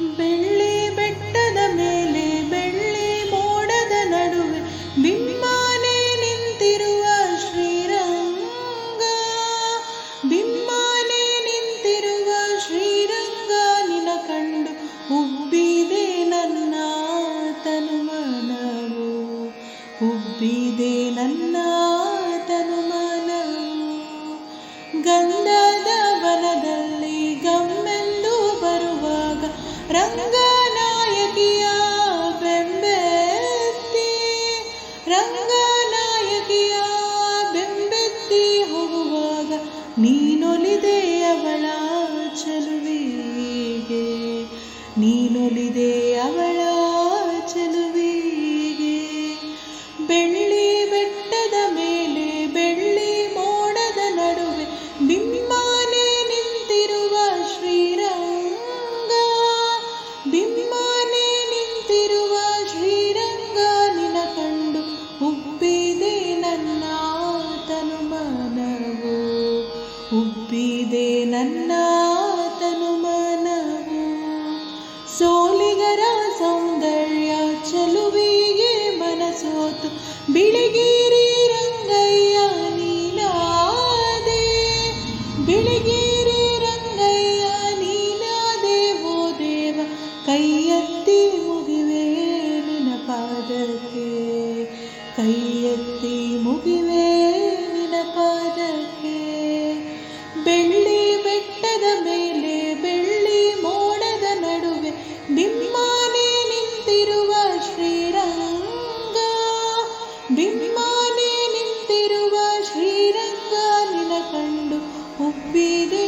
ಬೆಳ್ಳಿ ಬೆಟ್ಟದ ಮೇಲೆ, ಬೆಳ್ಳಿ ಮೋಡದ ನಡುವೆ ಬಿಮ್ಮಾನೆ ನಿಂತಿರುವ ಶ್ರೀರಂಗ. ಬಿಮ್ಮಾನೆ ನಿಂತಿರುವ ಶ್ರೀರಂಗ ನಿನ ಕಂಡು ಉಬ್ಬಿದೆ ನನ್ನ ತನುಮನವು ಉಬ್ಬಿದೆ ನನ್ನ ತನುಮನವು ಗಂಧದ ವನದಲ್ಲಿ ರಂಗನಾಯಕಿಯ ಬೆಂಬೆತ್ತಿ ಹೋಗುವಾಗ ನೀನೊಲಿದೆ ಅವಳ ಚಲುವಿಗೆ ನೀನೊಲಿದೆ ಅವಳ ಉಬ್ಬಿದೆ ನನ್ನ ತನುಮನವು ಸೋಲಿಗರ ಸೌಂದರ್ಯ ಚಲುವಿಗೆ ಮನಸೋತು ಬಿಳಿಗಿರಿ ರಂಗಯ್ಯ ನೀನಾದೆ ಬಿಳಿಗಿರಿ ರಂಗಯ್ಯ ನೀನಾದೆ ಓ ದೇವ ಕೈ ಎತ್ತಿ ಮುಗಿವೆ ನಿನ ಪಾದಕ್ಕೆ ಕೈ ಎತ್ತಿ ಮುಗಿವೆ ನಿನ ಪಾದಕ್ಕೆ ಬಿಮ್ಮಾನೆ ನಿಂತಿರುವ ಶ್ರೀರಂಗ ನಿನ ಕಂಡು ಉಬ್ಬಿದೆ